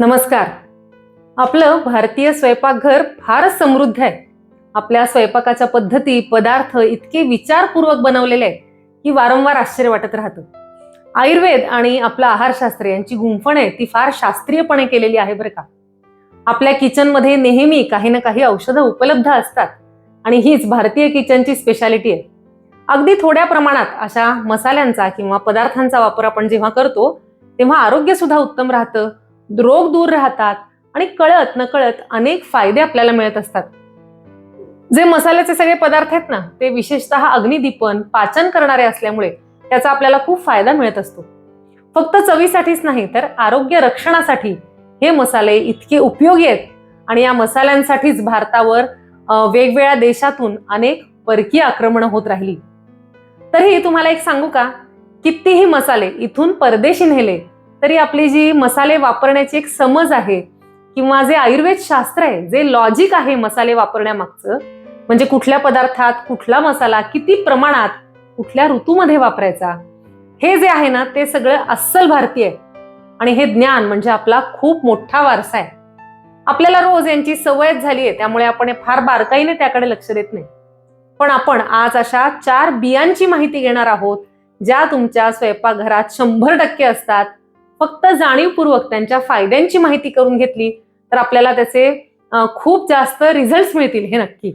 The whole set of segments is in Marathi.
नमस्कार. आपलं भारतीय स्वयंपाकघर फारच समृद्ध आहे. आपल्या स्वयंपाकाच्या पद्धती पदार्थ इतके विचारपूर्वक बनवलेले आहेत की वारंवार आश्चर्य वाटत राहतं. आयुर्वेद आणि आपलं आहारशास्त्र यांची गुंफण आहे ती फार शास्त्रीयपणे केलेली आहे बरं का. आपल्या किचनमध्ये नेहमी काही ना काही औषधं उपलब्ध असतात आणि हीच भारतीय किचनची स्पेशालिटी आहे. अगदी थोड्या प्रमाणात अशा मसाल्यांचा किंवा पदार्थांचा वापर आपण जेव्हा करतो तेव्हा आरोग्य सुद्धा उत्तम राहतं. रोग दूर राहतात आणि कळत नकळत अनेक फायदे आपल्याला मिळत असतात. जे मसाल्याचे सगळे पदार्थ आहेत ना ते विशेषतः अग्निदीपन पाचन करणारे असल्यामुळे त्याचा आपल्याला खूप फायदा मिळत असतो. फक्त चवीसाठीच नाही तर आरोग्य रक्षणासाठी हे मसाले इतके उपयोगी आहेत. आणि या मसाल्यांसाठीच भारतावर वेगवेगळ्या देशातून अनेक परकीय आक्रमणं होत राहिली. तरीही तुम्हाला एक सांगू का? कितीही मसाले इथून परदेशी नेले तरी आपली जी मसाले वापरण्याची एक समज आहे किंवा जे आयुर्वेद शास्त्र आहे जे लॉजिक आहे मसाले वापरण्यामागचं म्हणजे कुठल्या पदार्थात कुठला मसाला किती प्रमाणात कुठल्या ऋतूमध्ये वापरायचा हे जे आहे ना ते सगळं अस्सल भारतीय आणि हे ज्ञान म्हणजे आपला खूप मोठा वारसा आहे. आपल्याला रोज यांची सवयच झाली आहे त्यामुळे आपण फार बारकाईने त्याकडे लक्ष देत नाही. पण आपण आज अशा चार बियांची माहिती घेणार आहोत ज्या तुमच्या स्वयंपाकघरात शंभर टक्के असतात फक्त जाणीवपूर्वक त्यांच्या फायद्यांची माहिती करून घेतली तर आपल्याला त्याचे खूप जास्त रिझल्ट मिळतील हे नक्की.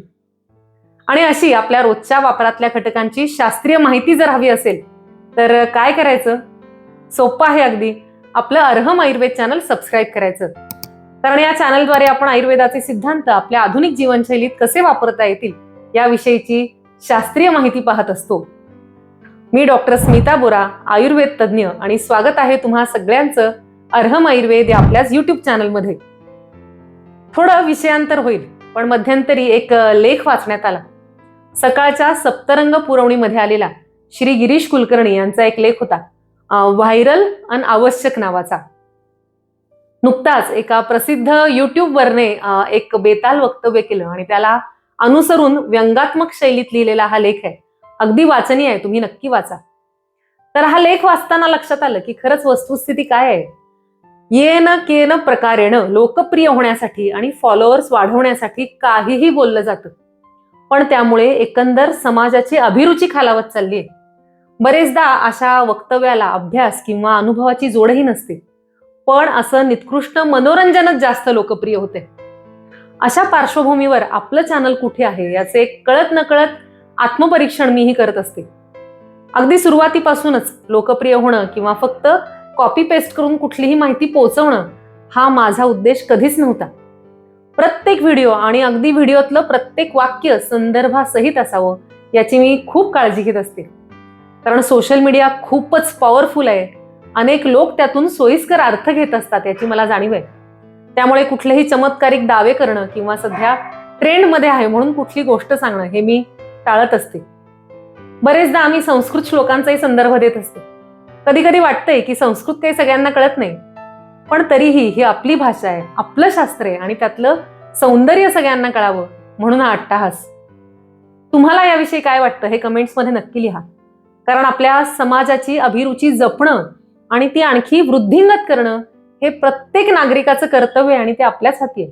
आणि अशी आपल्या रोजच्या वापरातल्या घटकांची शास्त्रीय माहिती जर हवी असेल तर काय करायचं? सोपं आहे अगदी. आपलं अर्हम आयुर्वेद चॅनल सबस्क्राईब करायचं. कारण या चॅनलद्वारे आपण आयुर्वेदाचे सिद्धांत आपल्या आधुनिक जीवनशैलीत कसे वापरता येतील याविषयीची शास्त्रीय माहिती पाहत असतो. मी डॉक्टर स्मिता बोरा आयुर्वेद तज्ज्ञ आणि स्वागत आहे तुम्हा सगळ्यांचं अर्हम आयुर्वेद या आपल्याच युट्यूब चॅनलमध्ये थोडं विषयांतर होईल पण मध्यंतरी एक लेख वाचण्यात आला. सकाळच्या सप्तरंग पुरवणीमध्ये आलेला श्री गिरीश कुलकर्णी यांचा एक लेख होता व्हायरल अन आवश्यक नावाचा. नुकताच एका प्रसिद्ध युट्यूबवरने एक बेताल वक्तव्य केलं आणि त्याला अनुसरून व्यंगात्मक शैलीत लिहिलेला हा लेख आहे. अगदी वाचनीय आहे तुम्ही नक्की वाचा. तर हा लेख वाचताना लक्षात आलं की खरंच वस्तुस्थिती काय आहे? येन केन प्रकारेण लोकप्रिय होण्यासाठी आणि फॉलोअर्स वाढवण्यासाठी काहीही बोललं जातं. पण त्यामुळे एकंदर समाजाची अभिरुची खालावत चालली आहे बरेचदा अशा वक्तव्याला अभ्यास किंवा अनुभवाची जोडही नसते. पण असं निकृष्ट मनोरंजनच जास्त लोकप्रिय होते. अशा पार्श्वभूमीवर आपलं चॅनल कुठे आहे याचे कळत नकळत आत्मपरीक्षण मीही करत असते. अगदी सुरुवातीपासूनच लोकप्रिय होणं किंवा फक्त कॉपी पेस्ट करून कुठलीही माहिती पोहोचवणं हा माझा उद्देश कधीच नव्हता. प्रत्येक व्हिडिओ आणि अगदी व्हिडिओतलं प्रत्येक वाक्य संदर्भासहित असावं याची मी खूप काळजी घेत असते. कारण सोशल मीडिया खूपच पॉवरफुल आहे. अनेक लोक त्यातून सोयीस्कर अर्थ घेत असतात याची मला जाणीव आहे. त्यामुळे कुठलेही चमत्कारिक दावे करणं किंवा सध्या ट्रेंडमध्ये आहे म्हणून कुठली गोष्ट सांगणं हे मी टाळत असते. बरेचदा आम्ही संस्कृत श्लोकांचाही संदर्भ देत असते. कधी कधी वाटतंय की संस्कृत काही सगळ्यांना कळत नाही. पण तरीही ही आपली भाषा आहे आपलं शास्त्र आहे आणि त्यातलं सौंदर्य सगळ्यांना कळावं म्हणून हा अट्टाहास. तुम्हाला याविषयी काय वाटतं हे कमेंट्समध्ये नक्की लिहा. कारण आपल्या समाजाची अभिरुची जपणं आणि ती आणखी वृद्धिंगत करणं हे प्रत्येक नागरिकाचं कर्तव्य आहे आणि ते आपल्याच हाती आहे.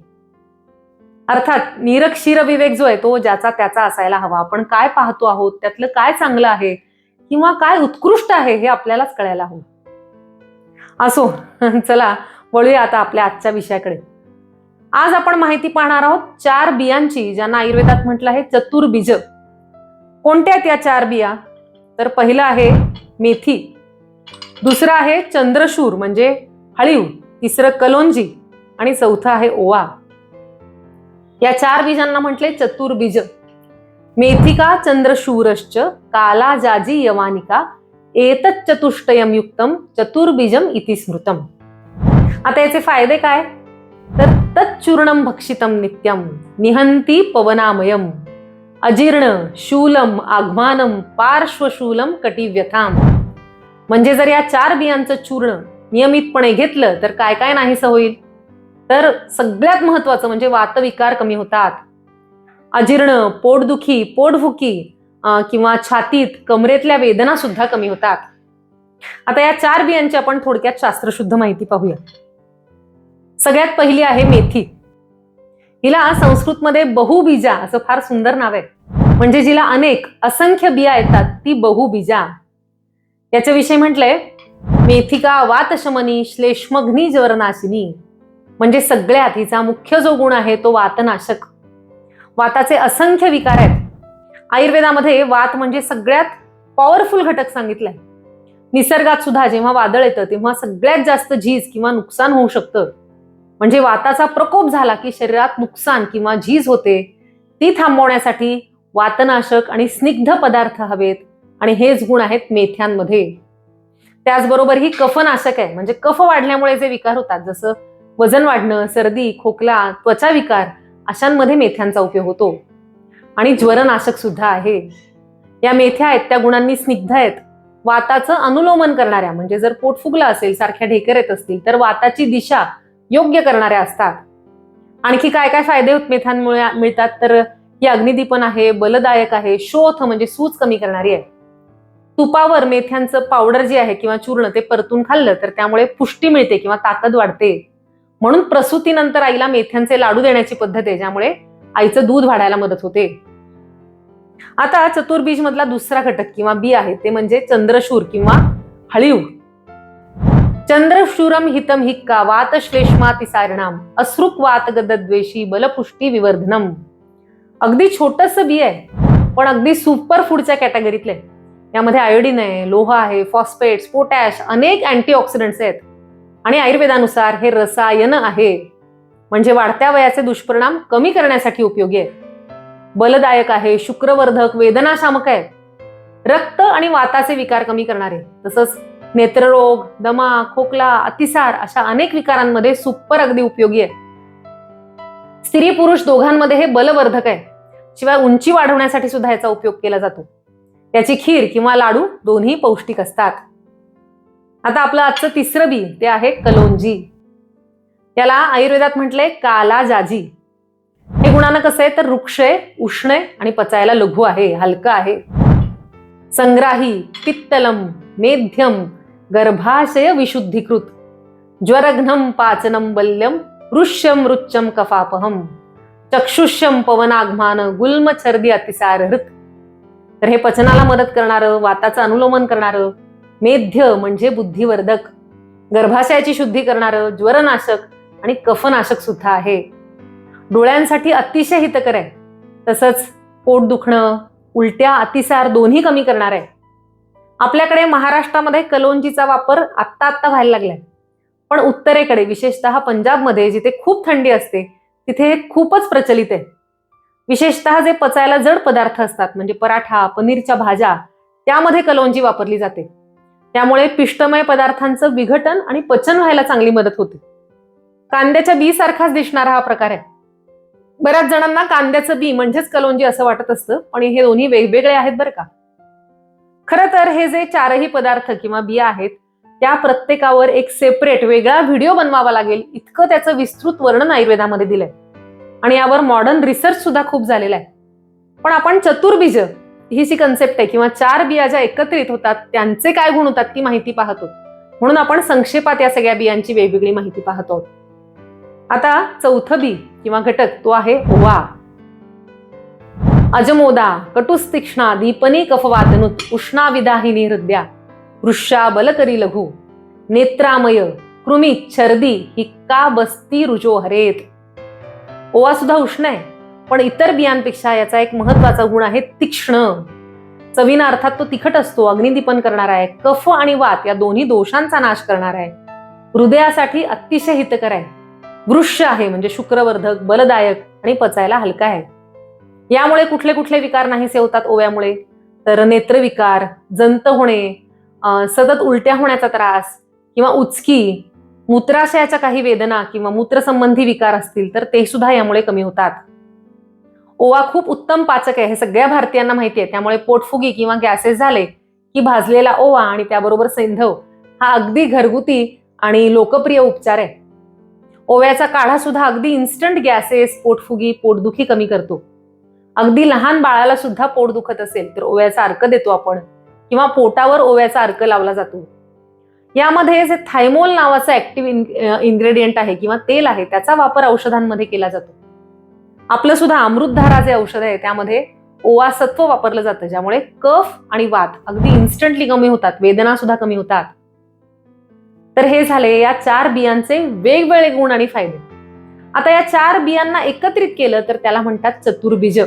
अर्थात निरक्षीर विवेक जो आहे तो ज्याचा त्याचा असायला हवा. आपण काय पाहतो आहोत? त्यातलं काय चांगलं आहे? किंवा काय उत्कृष्ट आहे हे आपल्यालाच कळायला हवं. असो चला वळूया आता आपल्या आजच्या विषयाकडे. आज आपण माहिती पाहणार आहोत चार बियांची ज्यांना आयुर्वेदात म्हटलं आहे चतुर्बीज. कोणत्या आहेत या चार बिया? तर पहिलं आहे मेथी. दुसरं आहे चंद्रशूर म्हणजे हळीव. तिसरं कलोंजी. आणि चौथं आहे ओवा. या चार बीजांना म्हटले चतुर्बीज मेथिका चंद्रशूरश्च काला जाजी यवानिका एतत् चतुष्टयम युक्तम चतुर्बीजम इति स्मृतम. आता याचे फायदे काय? तर तच्चूर्णम भक्षितम नित्यम निहंती पवनामयम अजीर्ण शूलम आघमानम पार्श्वशूलम कटिव्यथाम. म्हणजे जर या चार बियांचं चूर्ण नियमितपणे घेतलं तर काय काय नाहीसं होईल? तर सगळ्यात महत्वाचं म्हणजे वातविकार कमी होतात. अजीर्ण पोटदुखी पोटभुकी किंवा छातीत कमरेतल्या वेदना सुद्धा कमी होतात. आता या चार बियांची आपण थोडक्यात शास्त्रशुद्ध माहिती पाहूया. सगळ्यात पहिली आहे मेथी. हिला संस्कृतमध्ये बहुबीजा असं फार सुंदर नाव आहे. म्हणजे जिला अनेक असंख्य बिया येतात ती बहुबीजा. याच्याविषयी म्हटलंय मेथिका वातशमनी श्लेष्मग्नी ज्वरनाशिनी. म्हणजे सगळ्यात हिचा मुख्य जो गुण आहे तो वातनाशक. वाताचे असंख्य विकार आहेत. आयुर्वेदामध्ये वात म्हणजे सगळ्यात पॉवरफुल घटक सांगितलाय. निसर्गात सुद्धा जेव्हा वादळ येतं तेव्हा सगळ्यात जास्त झीज किंवा नुकसान होऊ शकतं. म्हणजे वाताचा प्रकोप झाला की शरीरात नुकसान किंवा झीज होते ती थांबवण्यासाठी वातनाशक आणि स्निग्ध पदार्थ हवेत आणि हेच गुण आहेत मेथ्यांमध्ये. त्याचबरोबर ही कफनाशक आहे. म्हणजे कफ वाढल्यामुळे जे विकार होतात जसं वजन वाढणं सर्दी खोकला त्वचा विकार अशांमध्ये मेथ्यांचा उपयोग होतो. आणि ज्वरनाशक सुद्धा आहे. या मेथ्या आहेत त्या गुणांनी स्निग्ध आहेत. वाताचं अनुलोमन करणाऱ्या म्हणजे जर पोट फुगलं असेल सारख्या ढेकर येत असतील तर वाताची दिशा योग्य करणाऱ्या असतात. आणखी काय काय फायदे होत मेथ्यांमुळे मिळतात? तर ही अग्निदीपन आहे बलदायक आहे शोथ म्हणजे सूज कमी करणारी आहे. तुपावर मेथ्यांचं पावडर जे आहे किंवा चूर्ण ते परतून खाल्लं तर त्यामुळे पुष्टी मिळते किंवा ताकद वाढते. म्हणून प्रसूतीनंतर आईला मेथ्यांचे लाडू देण्याची पद्धत आहे ज्यामुळे आईचं दूध वाढायला मदत होते. आता चतुर्बीज मधला दुसरा घटक किंवा बी आहे ते म्हणजे चंद्रशूर किंवा हळीव. चंद्रशूरम हितम हिक्का वात श्लेष्मा तिसारणाम अश्रुक वात गदद्वेषी बलपुष्टी विवर्धनम. अगदी छोटस बी आहे पण अगदी सुपर फूडच्या कॅटेगरीतले यामध्ये आयोडीन आहे लोह आहे फॉस्फेट्स पोटॅश अनेक अँटीऑक्सिडंट्स आहेत. आणि आयुर्वेदानुसार हे रसायन आहे. म्हणजे वाढत्या वयाचे दुष्परिणाम कमी करण्यासाठी उपयोगी आहे बलदायक आहे शुक्रवर्धक वेदनाशामक आहे रक्त आणि वाताचे विकार कमी करणारे तसंच नेत्ररोग दमा खोकला अतिसार अशा अनेक विकारांमध्ये सुपर अगदी उपयोगी आहे स्त्री पुरुष दोघांमध्ये हे बलवर्धक आहे. शिवाय उंची वाढवण्यासाठी सुद्धा याचा उपयोग केला जातो. याची खीर किंवा लाडू दोन्ही पौष्टिक असतात. आता आपलं आजचं तिसरं बी ते आहे कलोंजी. त्याला आयुर्वेदात म्हटलंय काला जाजी हे गुणानं कसं आहे? तर वृक्ष आहे उष्ण आहे आणि पचायला लघु आहे हलकं आहे. संग्राही पित्तलम मेध्यम गर्भाशय विशुद्धीकृत. ज्वरघ्नम पाचनम बल्यम ऋष्यम रुच्चम कफापहम चक्षुष्यम पवनागमान गुल्म छर्दी अतिसार हृत तर हे पचनाला मदत करणारं वाताचं अनुलोमन करणारं मेध्य म्हणजे बुद्धिवर्धक. गर्भाशयाची शुद्धी करणारं ज्वरनाशक आणि कफनाशक सुद्धा आहे. डोळ्यांसाठी अतिशय हितकर आहे. तसंच पोट दुखणं उलट्या अतिसार दोन्ही कमी करणार आहे. आपल्याकडे महाराष्ट्रामध्ये कलोंजीचा वापर आत्ता आत्ता व्हायला लागलाय. पण उत्तरेकडे विशेषतः पंजाबमध्ये जिथे खूप थंडी असते तिथे हे खूपच प्रचलित आहे. विशेषतः जे पचायला जड पदार्थ असतात म्हणजे पराठा पनीरच्या भाज्या त्यामध्ये कलोंजी वापरली जाते. त्यामुळे पिष्टमय पदार्थांचं विघटन आणि पचन व्हायला चांगली मदत होते. कांद्याच्या बी सारखाच दिसणारा हा प्रकार आहे. बऱ्याच जणांना कांद्याचं बी म्हणजेच कलोंजी असं वाटत असतं पण हे दोन्ही वेगवेगळे आहेत बरं का. खरं तर हे जे चारही पदार्थ किंवा बिया आहेत त्या प्रत्येकावर एक सेपरेट वेगळा व्हिडिओ बनवावा लागेल इतकं त्याचं विस्तृत वर्णन आयुर्वेदामध्ये दिलंय. आणि यावर मॉडर्न रिसर्च सुद्धा खूप झालेला आहे. पण आपण चतुर्बीज ही जी कन्सेप्ट आहे किंवा चार बिया ज्या एकत्रित होतात त्यांचे काय गुण होतात ती माहिती पाहतो. म्हणून आपण संक्षेपात या सगळ्या बियांची वेगवेगळी माहिती पाहतो. आता चौथं बी किंवा घटक तो आहे ओवा. अजमोदा कटुस्तीक्ष्णा दीपनी कफवादनुत उष्णा विदाहिनी हृदया वृषा बलकरी लघु नेत्रामय कृमी छर्दी हिक्का बस्ती रुजो हरेत. ओवा सुद्धा उष्ण आहे. पण इतर बियांपेक्षा याचा एक महत्त्वाचा गुण आहे तीक्ष्ण. चवीना अर्थात तो तिखट असतो अग्निदीपन करणार आहे कफ आणि वात या दोन्ही दोषांचा नाश करणार आहे. हृदयासाठी अतिशय हितकर आहे. वृक्ष आहे म्हणजे शुक्रवर्धक बलदायक आणि पचायला हलका आहे. यामुळे कुठले कुठले विकार नाहीसे होतात ओव्यामुळे. तर नेत्रविकार जंत होणे सतत उलट्या होण्याचा त्रास किंवा उचकी मूत्राशयाच्या काही वेदना किंवा मूत्रसंबंधी विकार असतील तर ते सुद्धा यामुळे कमी होतात. ओवा खूप उत्तम पाचक आहे. हे सगळ्या भारतीयांना माहिती आहे. त्यामुळे पोटफुगी किंवा गॅसेस झाले की भाजलेला ओवा आणि त्याबरोबर सैंधव हा अगदी घरगुती आणि लोकप्रिय उपचार आहे. ओव्याचा काढा सुद्धा अगदी इन्स्टंट गॅसेस पोटफुगी पोटदुखी कमी करतो. अगदी लहान बाळाला सुद्धा पोट दुखत असेल तर ओव्याचा अर्क देतो आपण किंवा पोटावर ओव्याचा अर्क लावला जातो. यामध्ये जे थायमोल नावाचं ऍक्टिव्ह इन्ग्रेडियंट आहे किंवा तेल आहे त्याचा वापर औषधांमध्ये केला जातो. आपलं सुद्धा अमृतधारा जे औषध आहे त्यामध्ये ओवा सत्व वापरलं जातं ज्यामुळे कफ आणि वात अगदी इन्स्टंटली कमी होतात वेदना सुद्धा कमी होतात. तर हे झाले या चार बियांचे वेगवेगळे गुण आणि फायदे. आता या चार बियांना एकत्रित केलं तर त्याला म्हणतात चतुर्बीज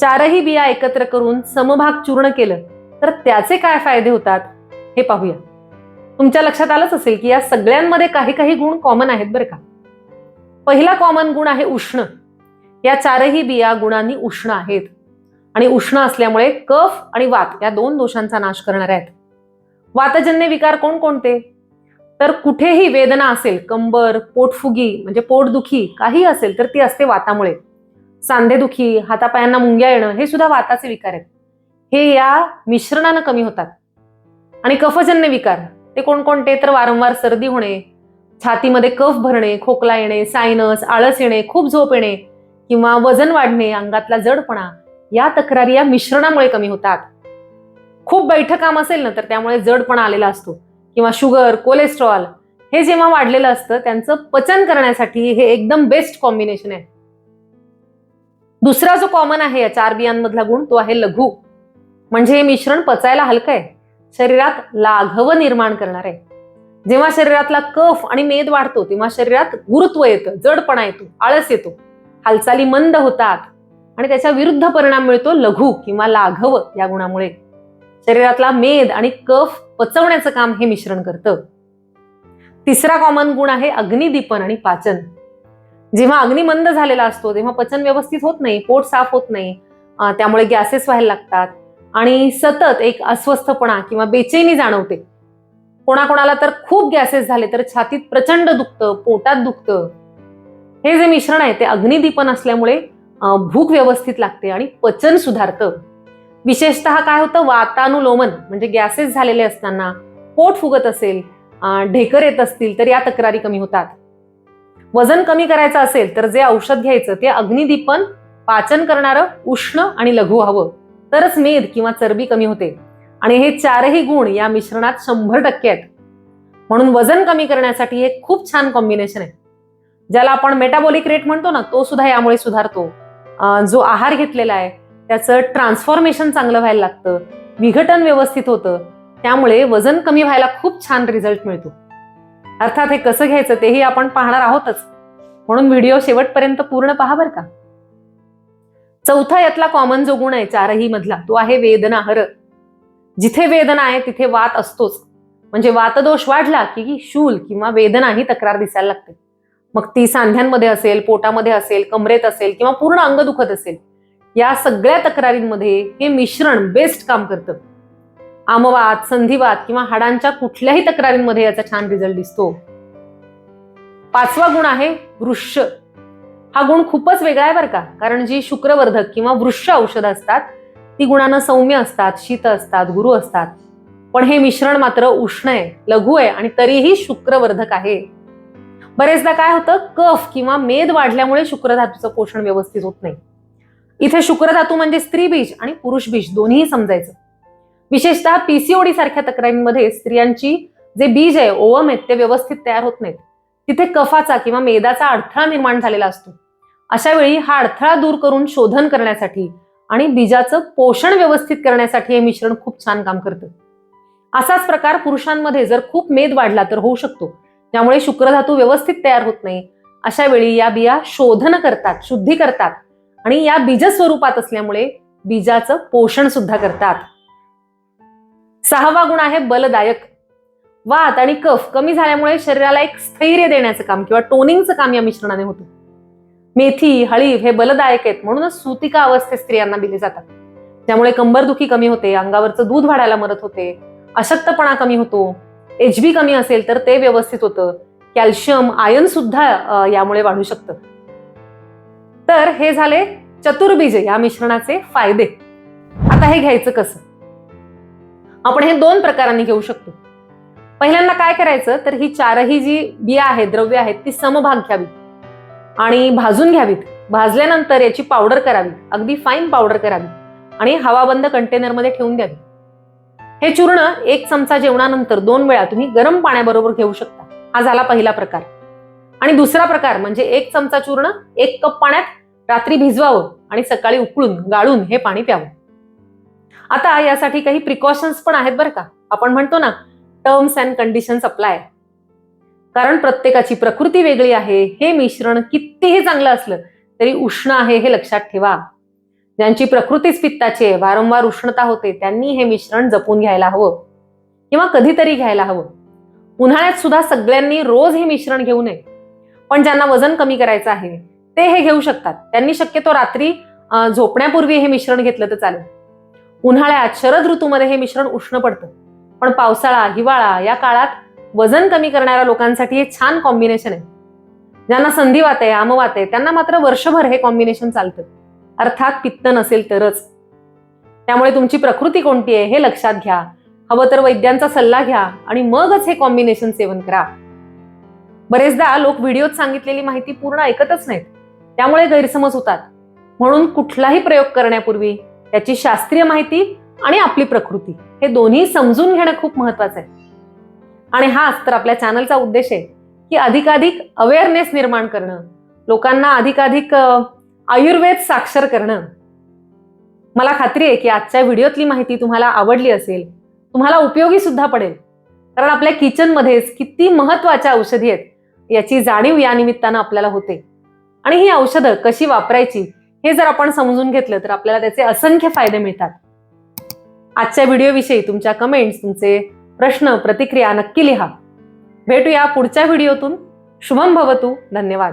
चारही बिया एकत्र करून समभाग चूर्ण केलं तर त्याचे काय फायदे होतात हे पाहूया. तुमच्या लक्षात आलंच असेल की या सगळ्यांमध्ये काही काही गुण कॉमन आहेत बरं का? पहिला कॉमन गुण आहे उष्ण. या चारही बिया गुणांनी उष्ण आहेत. आणि उष्ण असल्यामुळे कफ आणि वात या दोन दोषांचा नाश करणार आहेत. वातजन्य विकार कोणकोणते तर कुठेही वेदना असेल कंबर पोटफुगी म्हणजे पोटदुखी काही असेल तर ती असते वातामुळे. सांधेदुखी हातापायांना मुंग्या येणं हे सुद्धा वाताचे विकार आहेत. हे या मिश्रणानं कमी होतात. आणि कफजन्य विकार ते कोणकोणते तर वारंवार सर्दी होणे छातीमध्ये कफ भरणे खोकला येणे सायनस आळस येणे खूप झोप येणे किंवा वजन वाढणे अंगातला जडपणा या तक्रारी या मिश्रणामुळे कमी होतात. खूप बैठक काम असेल ना तर त्यामुळे जडपणा आलेला असतो. किंवा शुगर कोलेस्ट्रॉल हे जेव्हा वाढलेलं असतं त्यांचं पचन करण्यासाठी हे एकदम बेस्ट कॉम्बिनेशन आहे. दुसरा जो कॉमन आहे या चार बियांमधला गुण तो आहे लघु. म्हणजे हे मिश्रण पचायला हलकं आहे. शरीरात लाघव निर्माण करणार आहे. जेव्हा शरीरातला कफ आणि मेद वाढतो तेव्हा शरीरात गुरुत्व येतं जडपणा येतो आळस येतो. हालचाली मंद होतात आणि त्याच्या विरुद्ध परिणाम मिळतो लघु किंवा लाघव या गुणामुळे. शरीरातला मेद आणि कफ पचवण्याचं काम हे मिश्रण करतं. तिसरा कॉमन गुण आहे अग्निदीपन आणि पाचन. जेव्हा अग्नी मंद झालेला असतो तेव्हा पचन व्यवस्थित होत नाही पोट साफ होत नाही त्यामुळे गॅसेस व्हायला लागतात आणि सतत एक अस्वस्थपणा किंवा बेचैनी जाणवते. कोणाकोणाला तर खूप गॅसेस झाले तर छातीत प्रचंड दुखतं पोटात दुखतं. हे जे मिश्रण आहे ते अग्निदीपन असल्यामुळे भूक व्यवस्थित लागते आणि पचन सुधारतं. विशेषतः काय होतं? वातानुलोमन म्हणजे गॅसेस झालेले असताना पोट फुगत असेल ढेकर येत असतील तर या तक्रारी कमी होतात. वजन कमी करायचं असेल तर जे औषध घ्यायचं ते अग्निदीपन पाचन करणारं उष्ण आणि लघु हवं. तरच मेद किंवा चरबी कमी होते. आणि हे चारही गुण या मिश्रणात शंभर टक्के आहेत. म्हणून वजन कमी करण्यासाठी हे खूप छान कॉम्बिनेशन आहे. ज्याला आपण मेटाबॉलिक रेट म्हणतो ना तो सुद्धा यामुळे सुधारतो. जो आहार घेतलेला आहे त्याचं ट्रान्सफॉर्मेशन चांगलं व्हायला लागतं विघटन व्यवस्थित होतं त्यामुळे वजन कमी व्हायला खूप छान रिझल्ट मिळतो. अर्थात हे कसं घ्यायचं तेही आपण पाहणार आहोतच. म्हणून व्हिडिओ शेवटपर्यंत पूर्ण पहा बरं का. चौथा यातला कॉमन जो गुण आहे चारही मधला तो आहे वेदनाहर. जिथे वेदना आहे तिथे वात असतोच. म्हणजे वातदोष वाढला की शूल किंवा वेदना ही तक्रार दिसायला लागते. मग ती सांध्यांमध्ये असेल पोटामध्ये असेल कमरेत असेल किंवा पूर्ण अंग दुखत असेल या सगळ्या तक्रारींमध्ये हे मिश्रण बेस्ट काम करतं. आमवात संधिवात किंवा हाडांच्या कुठल्याही तक्रारींमध्ये याचा छान रिझल्ट दिसतो. पाचवा गुण आहे वृक्ष. हा गुण खूपच वेगळा आहे बरं का. कारण जी शुक्रवर्धक किंवा वृक्ष औषधं असतात ती गुणानं सौम्य असतात शीत असतात गुरु असतात. पण हे मिश्रण मात्र उष्ण आहे लघु आहे आणि तरीही शुक्रवर्धक आहे. बरेचदा काय होतं कफ किंवा मेद वाढल्यामुळे शुक्रधातूचं पोषण व्यवस्थित होत नाही. इथे शुक्रधातू म्हणजे स्त्री बीज आणि पुरुष बीज दोन्ही समजायचं. विशेषतः पीसीओडी सारख्या तक्रारींमध्ये स्त्रियांची जे बीज आहे ओवम आहेत ते व्यवस्थित तयार होत नाहीत. तिथे कफाचा किंवा मेदाचा अडथळा निर्माण झालेला असतो. अशा वेळी हा अडथळा दूर करून शोधन करण्यासाठी आणि बीजाचं पोषण व्यवस्थित करण्यासाठी हे मिश्रण खूप छान काम करतं. असाच प्रकार पुरुषांमध्ये जर खूप मेद वाढला तर होऊ शकतो. त्यामुळे शुक्रधातू व्यवस्थित तयार होत नाही. अशा वेळी या बिया शोधन करतात शुद्धी करतात आणि या बीज स्वरूपात असल्यामुळे बीजाचं पोषण सुद्धा करतात. सहावा गुण आहे बलदायक. वात आणि कफ कमी झाल्यामुळे शरीराला एक स्थैर्य देण्याचं काम किंवा टोनिंगचं काम या मिश्रणाने होतं. मेथी हळीव हे बलदायक आहेत म्हणूनच सुतिका अवस्थेत स्त्रियांना दिले जातात. त्यामुळे कंबरदुखी कमी होते अंगावरचं दूध वाढायला मदत होते अशक्तपणा कमी होतो एच बी कमी असेल तर ते व्यवस्थित होतं. कॅल्शियम आयन सुद्धा यामुळे वाढू शकतं. तर हे झाले चतुर्बीज या मिश्रणाचे फायदे. आता हे घ्यायचं कसं? आपण हे दोन प्रकारांनी घेऊ शकतो. पहिल्यांदा काय करायचं? तर ही चारही जी बिया आहेत द्रव्य आहेत ती समभाग घ्यावी आणि भाजून घ्यावीत. भाजल्यानंतर याची पावडर करावी. अगदी फाईन पावडर करावी. आणि हवाबंद कंटेनरमध्ये ठेवून द्यावी. हे चूर्ण एक चमचा जेवणानंतर दोन वेळा तुम्ही गरम पाण्याबरोबर घेऊ शकता. हा झाला पहिला प्रकार. आणि दुसरा प्रकार म्हणजे एक चमचा चूर्ण एक कप पाण्यात रात्री भिजवावं आणि सकाळी उकळून गाळून हे पाणी प्यावं. आता यासाठी काही प्रिकॉशन्स पण आहेत बरं का. आपण म्हणतो ना टर्म्स अँड कंडिशन्स अप्लाय कारण प्रत्येकाची प्रकृती वेगळी आहे. हे मिश्रण कितीही चांगलं असलं तरी उष्ण आहे हे लक्षात ठेवा. ज्यांची प्रकृतीच पित्ताची आहे वारंवार उष्णता होते त्यांनी हे मिश्रण जपून घ्यायला हवं. किंवा कधीतरी घ्यायला हवं. उन्हाळ्यात सुद्धा सगळ्यांनी रोज हे मिश्रण घेऊ नये. पण ज्यांना वजन कमी करायचं आहे ते हे घेऊ शकतात. त्यांनी शक्यतो रात्री झोपण्यापूर्वी हे मिश्रण घेतलं तर चालेल. उन्हाळ्यात शरद ऋतूमध्ये हे मिश्रण उष्ण पडतं. पण पावसाळा हिवाळा या काळात वजन कमी करणाऱ्या लोकांसाठी हे छान कॉम्बिनेशन आहे. ज्यांना संधिवात आहे आमवात आहे त्यांना मात्र वर्षभर हे कॉम्बिनेशन चालतं. अर्थात पित्त नसेल तरच. त्यामुळे तुमची प्रकृती कोणती आहे हे लक्षात घ्या. हवं तर वैद्यांचा सल्ला घ्या आणि मगच हे कॉम्बिनेशन सेवन करा. बरेचदा लोक व्हिडिओत सांगितलेली माहिती पूर्ण ऐकतच नाहीत. त्यामुळे गैरसमज होतात. म्हणून कुठलाही प्रयोग करण्यापूर्वी त्याची शास्त्रीय माहिती आणि आपली प्रकृती हे दोन्ही समजून घेणं खूप महत्वाचं आहे. आणि हाच तर आपल्या चॅनलचा उद्देश आहे की अधिकाधिक अवेअरनेस निर्माण करणं. लोकांना अधिकाधिक आयुर्वेद साक्षर करणं. मला खात्री आहे की आजच्या व्हिडिओतली माहिती तुम्हाला आवडली असेल तुम्हाला उपयोगी सुद्धा पडेल. कारण आपल्या किचनमध्येच किती महत्त्वाच्या औषधी आहेत याची जाणीव या निमित्तानं आपल्याला होते. आणि ही औषधं कशी वापरायची हे जर आपण समजून घेतलं तर आपल्याला त्याचे असंख्य फायदे मिळतात. आजच्या व्हिडिओविषयी तुमच्या कमेंट्स तुमचे प्रश्न प्रतिक्रिया नक्की लिहा. भेटूया पुढच्या व्हिडिओतून. शुभम भवतू. धन्यवाद.